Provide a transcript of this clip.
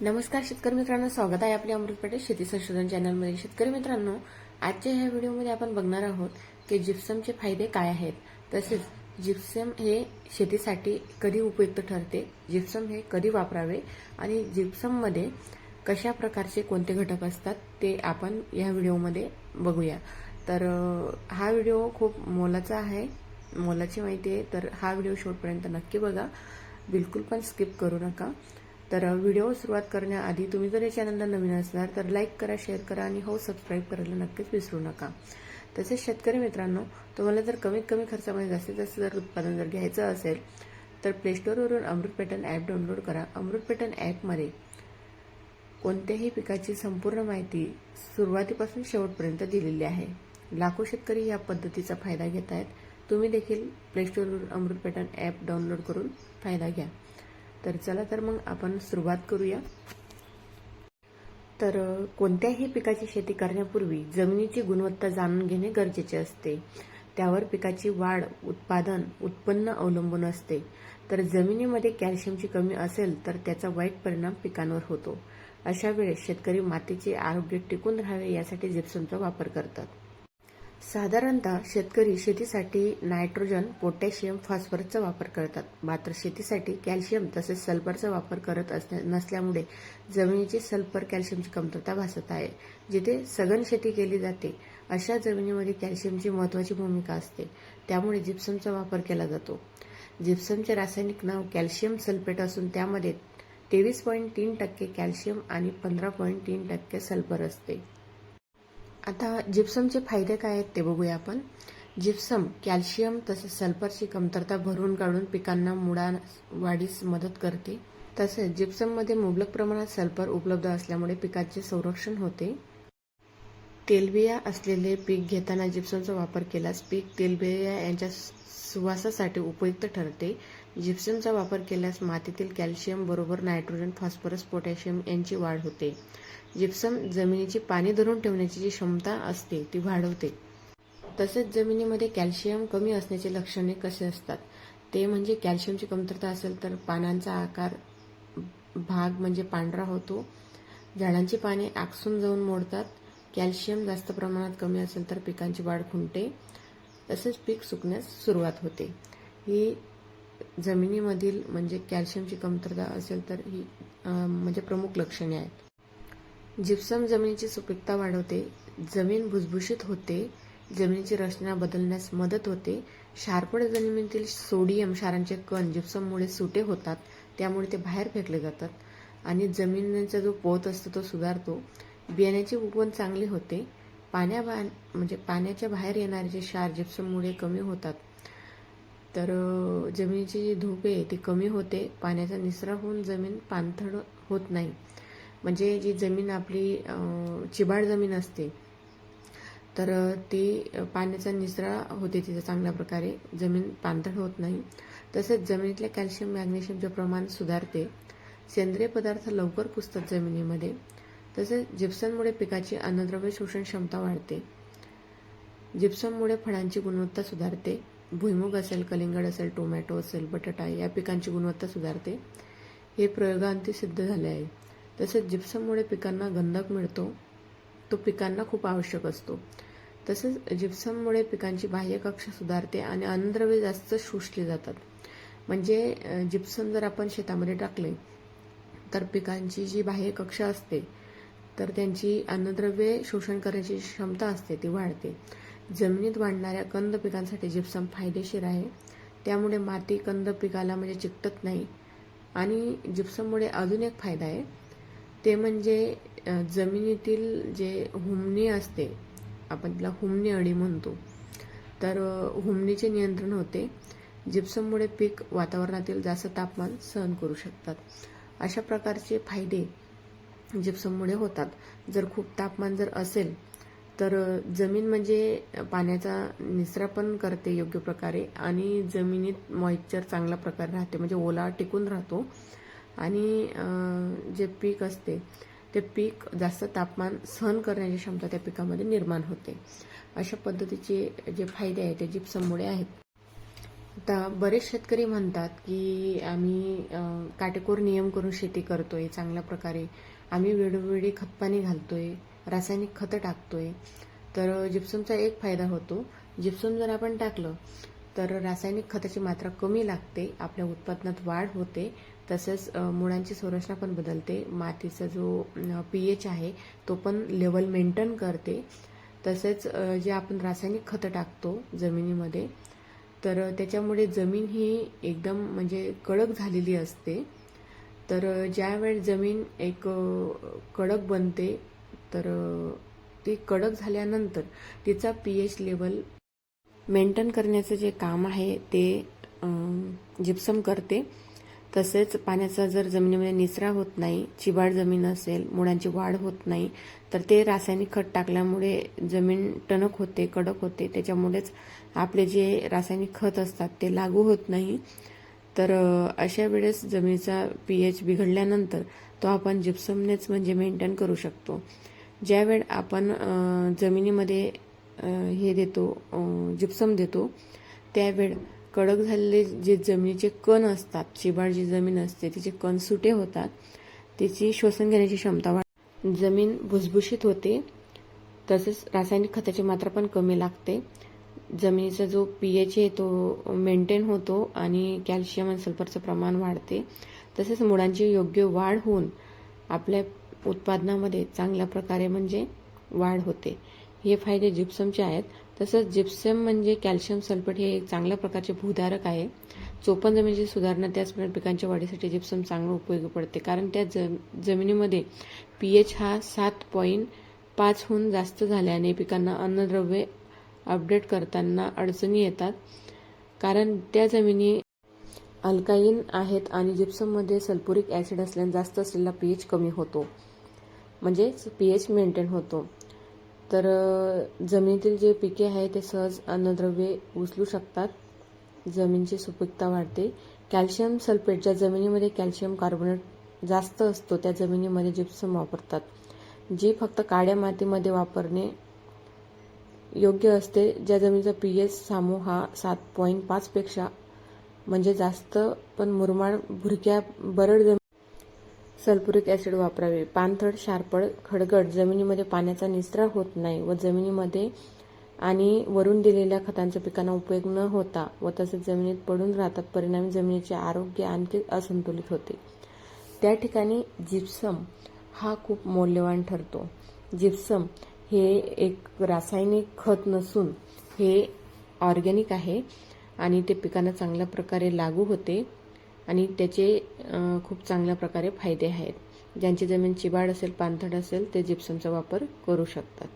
नमस्कार शेतकरी मित्रांनो स्वागत आहे आपल्या अमृत पटेल शेती संशोधन चॅनलमध्ये. शेतकरी मित्रांनो आजच्या ह्या व्हिडिओमध्ये आपण बघणार आहोत की जिप्समचे फायदे काय आहेत. तसेच जिप्सम हे शेतीसाठी कधी उपयुक्त ठरते जिप्सम हे कधी वापरावे आणि जिप्सममध्ये कशा प्रकारचे कोणते घटक असतात ते आपण या व्हिडिओमध्ये बघूया. तर हा व्हिडिओ खूप मोलाचा आहे. मोलाची माहिती आहे तर हा व्हिडिओ शेवटपर्यंत नक्की बघा. बिलकुल पण स्किप करू नका. तर व्हिडिओ सुरुवात करण्याआधी तुम्ही जर या चॅनलला नवीन असणार तर लाईक करा शेअर करा आणि हो सबस्क्राईब करायला नक्कीच विसरू नका. तसेच शेतकरी मित्रांनो तुम्हाला जर कमीत कमी खर्चामध्ये जास्तीत जास्त जर उत्पादन जर घ्यायचं असेल तर प्लेस्टोरवरून अमृत पॅटर्न ॲप डाउनलोड करा. अमृत पॅटर्न ॲपमध्ये कोणत्याही पिकाची संपूर्ण माहिती सुरुवातीपासून शेवटपर्यंत दिलेली आहे. लाखो शेतकरी या पद्धतीचा फायदा घेत आहेत तुम्ही देखील प्लेस्टोरवरून अमृत पॅटर्न ॲप डाउनलोड करून फायदा घ्या. तर चला तर मग आपण सुरुवात करूया. तर कोणत्याही पिकाची शेती करण्यापूर्वी जमिनीची गुणवत्ता जाणून घेणे गरजेचे असते. त्यावर पिकाची वाढ उत्पादन उत्पन्न अवलंबून असते. तर जमिनीमध्ये कॅल्शियमची कमी असेल तर त्याचा वाईट परिणाम पिकांवर होतो. अशा वेळेस शेतकरी मातीचे आरोग्य टिकून राहावे यासाठी जिप्समचा वापर करतात. साधारणतः शेतकरी शेतीसाठी नायट्रोजन पोटॅशियम फॉस्फरसचा वापर करतात. मात्र शेतीसाठी कॅल्शियम तसेच सल्फरचा वापर करत नसल्यामुळे जमिनीची सल्फर कॅल्शियमची कमतरता भासत आहे जिथे सघन शेती केली जाते. अशा जमिनीमध्ये कॅल्शियमची महत्वाची भूमिका असते. त्यामुळे जिप्समचा वापर केला जातो. जिप्समचे रासायनिक नाव कॅल्शियम सल्फेट असून त्यामध्ये तेवीस पॉईंट तीन टक्के कॅल्शियम आणि पंधरा पॉईंट तीन टक्के सल्फर असते. आता जिप्समचे फायदे काय आहेत ते बघूया आपण. जिप्सम कॅल्शियम तसेच सल्फरची कमतरता भरून काढून पिकांना मुळा वाढीस मदत करते. तसेच जिप्सममध्ये मुबलक प्रमाणात सल्फर उपलब्ध असल्यामुळे पिकाचे संरक्षण होते. तेलबिया असलेले पीक घेताना जिप्समचा वापर केल्यास पीक तेलबिया यांच्या सुवासासाठी उपयुक्त ठरते. जिप्समचा वापर केल्यास मातीतील कॅल्शियम बरोबर नायट्रोजन फॉस्फरस पोटॅशियम यांची वाढ होते. जिप्सम जमिनीची पाणी धरून ठेवण्याची जी क्षमता असते ती वाढवते. तसेच जमिनीमध्ये कॅल्शियम कमी असण्याचे लक्षणे कसे असतात? ते म्हणजे कॅल्शियमची कमतरता असेल तर पानांचा आकार भाग म्हणजे पांढरा होतो. झाडांची पाने आकसून जाऊन मोडतात. कॅल्शियम जास्त प्रमाणात कमी असेल तर पिकांची वाढ खुंटते. तसेच पीक सुकण्यास सुरुवात होते. ही जमिनीमधील म्हणजे कॅल्शियमची कमतरता असेल तर ही म्हणजे प्रमुख लक्षणे आहेत. जिप्सम जमिनीची सुपीकता वाढवते जमीन भुसभुशीत होते जमिनीची रचना बदलण्यास मदत होते शारपड जमिनीतील सोडियम क्षारांचे कण जिप्सममुळे सुटे होतात त्यामुळे ते बाहेर फेकले जातात आणि जमिनीचा जो पोत असतो तो सुधारतो. बियाण्याची उगवण चांगली होते पाण्या म्हणजे पाण्याच्या बाहेर येणारे जे क्षार जिप्सममुळे कमी होतात तर जमिनीची जी धूप आहे ती कमी होते. पाण्याचा निसरा होऊन जमीन पाणथळ होत नाही. म्हणजे जी जमीन आपली चिबाड जमीन असते तर ती पाण्याचा निचरा होते तिथं चांगल्या प्रकारे. जमीन पाणथळ होत नाही. तसेच जमिनीतल्या कॅल्शियम मॅग्नेशियमचे प्रमाण सुधारते. सेंद्रिय पदार्थ लवकर कुसतात जमिनीमध्ये. तसेच जिप्सनमुळे पिकाची अन्नद्रव्य शोषण क्षमता वाढते. जिप्सममुळे फळांची गुणवत्ता सुधारते. भुईमुग असेल कलिंगड असेल टोमॅटो असेल बटाटा या पिकांची गुणवत्ता सुधारते. हे प्रयोगांती सिद्ध झाले आहे. तसेच जिप्सममुळे पिकांना गंधक मिळतो तो पिकांना खूप आवश्यक असतो. तसेच जिप्सममुळे पिकांची बाह्य कक्षा सुधारते आणि अन्नद्रव्ये जास्त शोषली जातात. म्हणजे जिप्सम जर आपण शेतामध्ये टाकले तर पिकांची जी बाह्य कक्षा असते तर त्यांची अन्नद्रव्ये शोषण करण्याची क्षमता असते ती वाढते. जमिनीत वाढणाऱ्या कंद पिकांसाठी जिप्सम फायदेशीर आहे. त्यामुळे माती कंद पिकाला म्हणजे चिकटत नाही आणि जिप्सममुळे अजून एक फायदा आहे. ते म्हणजे जमिनीतील जे हुमणी असते आपण तिला हुमणी अळी म्हणतो तर हुमणीचे नियंत्रण होते. जिप्सममुळे पीक वातावरणातील जास्त तापमान सहन करू शकतात. अशा प्रकारचे फायदे जिप्सममुळे होतात. जर खूप तापमान जर असेल तर जमीन म्हणजे पाण्याचा निचरा पण करते योग्य प्रकारे आणि जमिनीत मॉइश्चर चांगल्या प्रकारे राहते म्हणजे ओला टिकून राहतो. आणि जे पीक असते ते पीक जास्त तापमान सहन करण्याची क्षमता त्या पिकामध्ये निर्माण होते. अशा पद्धतीचे जे फायदे आहेत ते जिप्सममुळे आहेत. आता बरेच शेतकरी म्हणतात की आम्ही काटेकोर नियम करून शेती करतोय चांगल्या प्रकारे. आम्ही वेळोवेळी खतपाणी घालतोय. रासायनिक खतं टाकतोय. तर जिप्समचा एक फायदा होतो. जिप्सम जर आपण टाकलं तर रासायनिक खताची मात्रा कमी लागते आपल्या उत्पादनात वाढ होते. तसेच मुळांची संरचना पण बदलते. मातीचा जो पी एच आहे तो पण लेवल मेंटेन करते. तसेच जे आपण रासायनिक खतं टाकतो जमिनीमध्ये तर त्याच्यामुळे जमीन ही एकदम म्हणजे कडक झालेली असते. तर ज्यावेळी जमीन एक कडक बनते तर ते ती कडक झाल्यानंतर तिचा पी एच लेवल मेंटेन करण्याचं जे काम आहे ते जिप्सम करते. तसेच पाण्याचा जर जमिनीमध्ये निचरा होत नाही चिबाड जमीन असेल मुळांची वाढ होत नाही तर ते रासायनिक खत टाकल्यामुळे जमीन टणक होते कडक होते. त्याच्यामुळेच आपले जे रासायनिक खत असतात ते लागू होत नाही. तर अशा वेळेस जमिनीचा पी एच बिघडल्यानंतर तो आपण जिप्समनेच म्हणजे मेंटेन करू शकतो. ज्यावेळ आपण जमिनीमध्ये हे देतो जिप्सम देतो त्यावेळ कडक झालेले जे जमिनीचे कण असतात शिबाळ जी जमीन असते तिचे कण सुटे होतात तिची शोषण घेण्याची क्षमता वाढ जमीन भुसभुशीत होते तसेच रासायनिक खताची मात्रा पण कमी लागते. जमिनीचा जो पी एच आहे तो मेंटेन होतो आणि कॅल्शियम आणि सल्फरचं प्रमाण वाढते. तसेच मुळांची योग्य वाढ होऊन आपल्या उत्पादनामध्ये चांगल्या प्रकारे म्हणजे वाढ होते. हे फायदे जिप्समचे आहेत. तसंच जिप्सम म्हणजे कॅल्शियम सल्फेट हे एक चांगल्या प्रकारचे भूधारक आहे. चोपन जमिनीची सुधारणा त्याचप्रमाणे पिकांच्या वाढीसाठी जिप्सम चांगलं उपयोगी पडते. कारण त्या ज जमिनीमध्ये पी एच हा सात पॉईंट पाचहून जास्त झाल्याने पिकांना अन्नद्रव्ये अपडेट करताना अडचणी येतात. कारण त्या जमिनी अल्काईन आहेत आणि जिप्सममध्ये सल्फ्युरिक ॲसिड असल्याने जास्त असलेला पी एच कमी होतो. म्हणजे पी एच मेंटेन होतो. तर जमिनीतील जे पिके आहे ते सहज अन्नद्रव्ये उचलू शकतात. जमिनीची सुपीकता वाढते. कॅल्शियम सल्फेट ज्या जमिनीमध्ये कॅल्शियम कार्बोनेट जास्त असतो त्या जमिनीमध्ये जिप्सम वापरतात. जी फक्त काळ्या मातीमध्ये वापरणे योग्य असते ज्या जमिनीचा पी एच सामू हा सात पॉईंट पाचपेक्षा म्हणजे जास्त पण मुरमाड भुरक्या बरड जमीन सल्फ्युरिक ॲसिड वापरावे. पाणथळ शारपड खडगड जमिनीमध्ये पाण्याचा निचरा होत नाही व जमिनीमध्ये आणि वरून दिलेल्या खतांचा पिकांना उपयोग न होता व तसेच जमिनीत पडून राहतात परिणामी जमिनीचे आरोग्य आणखी असंतुलित होते. त्या ठिकाणी जिप्सम हा खूप मौल्यवान ठरतो. जिप्सम हे एक रासायनिक खत नसून हे ऑर्गॅनिक आहे आणि ते पिकांना चांगल्या प्रकारे लागू होते. आणि त्याचे खूप चांगल्या प्रकारे फायदे आहेत. ज्यांची जमीन चिबाड असेल पाणथळ असेल ते जिप्समचा वापर करू शकतात.